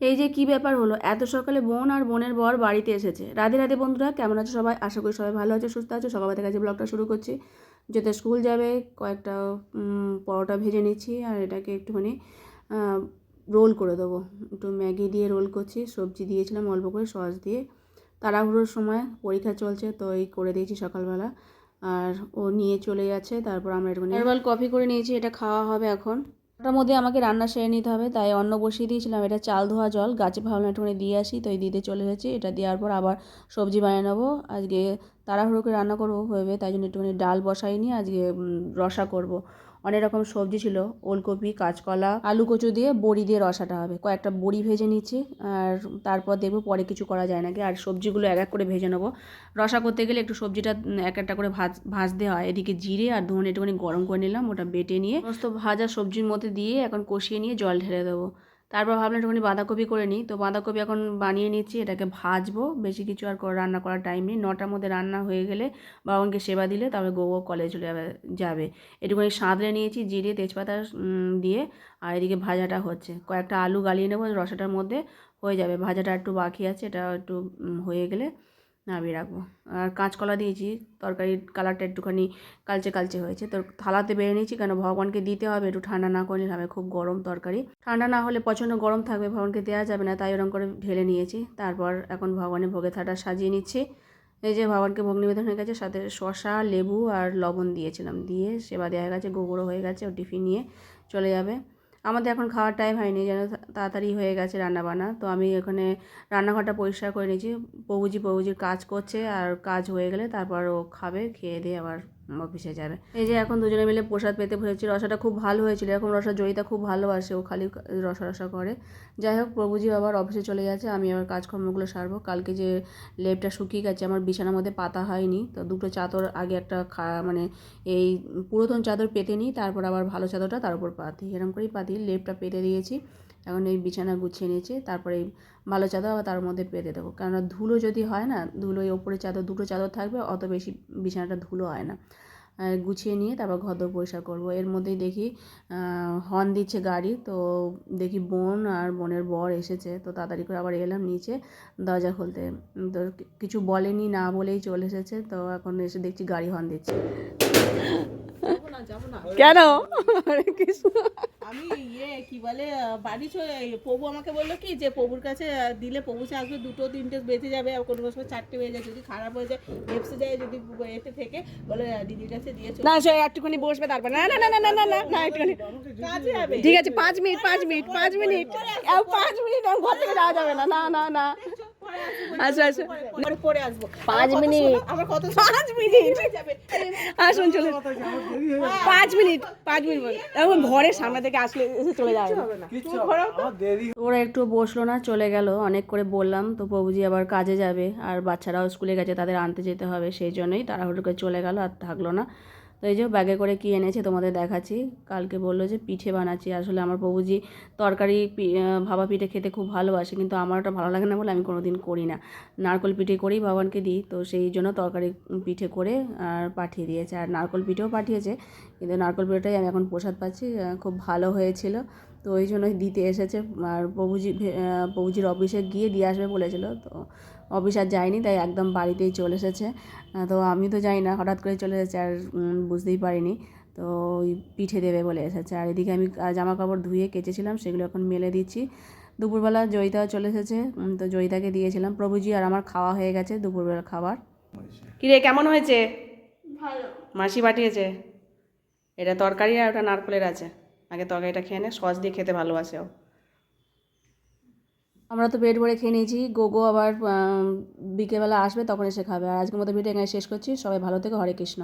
এই যে কি ব্যাপার হলো? এত সকালে বোন আর বোনের বর বাড়িতে এসেছে। রাধে রাধে বন্ধুরা, কেমন আছো সবাই? আশা করি সবাই ভালো আছে, সুস্থ আছে। সকাল থেকে ব্লগটা শুরু করছি। যেতে স্কুল যাবে, কয়েকটা পরোটা ভেজে নিচ্ছি আর এটাকে একটুখানি রোল করে দেবো। একটু ম্যাগি দিয়ে রোল করছি, সবজি দিয়েছিলাম অল্প করে সস দিয়ে। তাড়াহুড়োর সময় পরীক্ষা চলছে, তো এই করে দিয়েছি সকালবেলা। আর ও নিয়ে চলে যাচ্ছে, তারপর আমরা হেয়ারবাল কফি করে নিয়েছি, এটা খাওয়া হবে এখন। ওটার মধ্যে আমাকে রান্না সেরে নিতে হবে, তাই অন্ন বসিয়ে দিয়েছিলাম। এটা চাল ধোয়া জল, গাছে ভাবলাম একটুখানি দিয়ে আসি, তো এই দিতে চলে এসেছি। এটা দেওয়ার পর আবার সবজি বানিয়ে নেব। আজকে তাড়াহুড়ো করে রান্না করব ভেবে, তাই জন্য একটুখানি ডাল বসাই বসাইনি, আজকে রসা করব। অনেক রকম সবজি ছিল, ওলকপি, কাঁচকলা, আলু কচু দিয়ে বড়ি দিয়ে রসাটা হবে। কয়েকটা বড়ি ভেজে নিচ্ছি আর তারপর দেখব পরে কিছু করা যায় নাকি। আর সবজিগুলো এক এক করে ভেজে নেব। রসা করতে গেলে একটু সবজিটা এক একটা করে ভাজ, ভাজতে হয়। এদিকে জিরে আর ধনে একটুখানি গরম করে নিলাম, ওটা বেটে নিয়ে সমস্ত ভাজা সবজির মধ্যে দিয়ে এখন কষিয়ে নিয়ে জল ঢেলে দেবো। তারপর ভাবলাম একটুখানি বাঁধাকপি করে নিই। তো বাঁধাকপি এখন বানিয়ে নিচ্ছি, এটাকে ভাজবো। বেশি কিছু আর রান্না করার টাইম নেই। নটার মধ্যে রান্না হয়ে গেলে বাবাকে সেবা দিলে তবে গোবো কলেজ চলে যাবে যাবে। একটুখানি সাঁতরে নিয়েছি, জিরে, তেজপাতা দিয়ে, আর এদিকে ভাজাটা হচ্ছে। কয়েকটা আলু গালিয়ে নেব, রসাটার মধ্যে হয়ে যাবে। ভাজাটা একটু বাকি আছে, এটা একটু হয়ে গেলে নামিয়ে রাখব। আর কাঁচকলা দিয়েছি তরকারির কালারটা একটুখানি কালচে কালচে হয়েছে। তো থালাতে বেড়ে নিয়েছি, কেন ভগবানকে দিতে হবে? একটু ঠান্ডা না করলে হবে, খুব গরম তরকারি। ঠান্ডা না হলে প্রচণ্ড গরম থাকবে, ভগবানকে দেওয়া যাবে না, তাই ওরকম করে ঢেলে নিয়েছি। তারপর এখন ভগবানের ভোগে থাটা সাজিয়ে নিচ্ছি। এই যে ভগবানকে ভোগ নিবেদন হয়ে গেছে, সাথে শশা লেবু আর লবণ দিয়েছিলাম। দিয়ে সেবা দেওয়া হয়ে গেছে, গোবরও হয়ে গেছে ও টিফিন নিয়ে চলে যাবে। আমাদের এখন খাওয়ার টাইম হয়নি, যেন তাড়াতাড়ি হয়ে গেছে রান্নাবান্না। তো আমি এখানে রান্নাঘরটা পরিষ্কার করে নিয়েছি। প্রভুজি প্রভুজির কাজ করছে, আর কাজ হয়ে গেলে তারপর ও খাবে, খেয়ে দিয়ে আবার অফিসে যাবে। এই যে এখন দুজনে মিলে প্রসাদ পেতে বসেছি, রসাটা খুব ভালো হয়েছিল। এরকম রসা জয়িতা খুব ভালোবাসে, ও খালি রসা রসা করে। যাই হোক, প্রভুজি আবার অফিসে চলে যাচ্ছে আমি আবার কাজকর্মগুলো সারবো। কালকে যে লেপটা শুকিয়ে গেছে, আমার বিছানার মধ্যে পাতা হয়নি, তো দুটো চাদর আগে একটা খা মানে এই পুরাতন চাদর পেতে নিই, তারপর আবার ভালো চাদরটা তার উপর পাতি। এরকম করেই পাতি, লেপটা পেতে দিয়েছি। এখন এই বিছানা গুছিয়ে নিয়েছি, তারপরে এই ভালো চাদর আবার তার মধ্যে পেতে দেবো। কেননা ধুলো যদি হয় না, ধুলো এই ওপরে চাদর, দুটো চাদর থাকবে, অত বেশি বিছানাটা ধুলো হয় না। গুছিয়ে নিয়ে তারপর ঘর দোর পরিষ্কার করব। এর মধ্যেই দেখি হর্ন দিচ্ছে গাড়ি, তো দেখি বোন আর বোনের বর এসেছে, তো তাড়াতাড়ি করে আবার এলাম নিচে দরজা খুলতে। তো কিছু বলেনি না বলেই চলে এসেছে, তো এখন এসে দেখছি গাড়ি হর্ন দিচ্ছে। কেন? কৃষ্ণ। আমি ইয়ে কি বলে বাড়ি চলে প্রভু আমাকে বলল কি যে প্রভুর কাছে দিলে প্রভু সে আসবে দুটো তিনটে বেঁচে যাবে আর কোনো সময় চারটে বেজে যায় যদি খারাপ হয়ে যায় ভেপসে যায় যদি এতে থেকে বলে দিদির কাছে দিয়ে না সে একটুখানি বসবে তারপর। না না না না না না না না একটুখানি। কাজে যাবে। ঠিক আছে পাঁচ মিনিট পাঁচ মিনিট পাঁচ মিনিট। পাঁচ মিনিট আর ঘর থেকে যাওয়া যাবে না। না না না। আচ্ছা আচ্ছা পরে পরে আসব। পাঁচ মিনিট। আমার কত পাঁচ মিনিট। আসুন চলে পাঁচ মিনিট পাঁচ মিনিট এখন ঘরের সামনে থেকে আসলে চলে যাবে। ওরা একটু বসল না চলে গেল। অনেক করে বললাম তো প্রভুজি আবার কাজে যাবে। আর বাচ্চারাও স্কুলে গেছে তাদের আনতে যেতে হবে সেই জন্যই তাড়াহুড়ো করে চলে গেল আর থাকল না। তো এই যে ব্যাগে করে কি এনেছে তোমাদের দেখাচ্ছি। কালকে বলল যে পিঠে বানাচ্ছি। আসলে আমার প্রভুজি তরকারি ভাবা পিঠে খেতে খুব ভালোবাসে, কিন্তু আমার ওটা ভালো লাগে না বলে আমি কোনো দিন করি না। নারকল পিঠে করেই ভগবানকে দিই, তো সেই জন্য তরকারি পিঠে করে, আর পাঠিয়ে দিয়েছে। আর নারকল পিঠেও পাঠিয়েছে, কিন্তু নারকল পিঠেটাই আমি এখন প্রসাদ পাচ্ছি খুব ভালো হয়েছিল। তো ওই জন্য দিতে এসেছে। আর প্রভুজি ভে- প্রভুজির অফিসে গিয়ে দিয়ে আসবে বলেছিল। তো অফিস আর যায়নি তাই একদম বাড়িতেই চলে এসেছে। তো আমি তো যাই না হঠাৎ করে চলে এসেছে আর বুঝতেই পারিনি। তো ওই পিঠে দেবে বলে এসেছে। আর এদিকে আমি জামা কাপড় ধুয়ে কেচেছিলাম সেগুলো এখন মেলে দিচ্ছি। দুপুরবেলা জয়িতাও চলে এসেছে তো জয়িতাকে দিয়েছিলাম। প্রভুজি আর আমার খাওয়া হয়ে গেছে দুপুরবেলা খাবার। কিরে কেমন হয়েছে? মাসি পাঠিয়েছে? এটা তরকারি আর ওটা নারকলের আছে। আগে তরকারিটা খেয়ে নে, সস দিয়ে খেতে ভালোবাসে আমরা তো পেট ভরে খেয়ে নিয়েছি, গোগো আবার বিকেলবেলা আসবে তখন এসে খাবে। আর আজকের মতো ভিডিও এখানে শেষ করছি। সবাই ভালো থেকে, হরে কৃষ্ণ।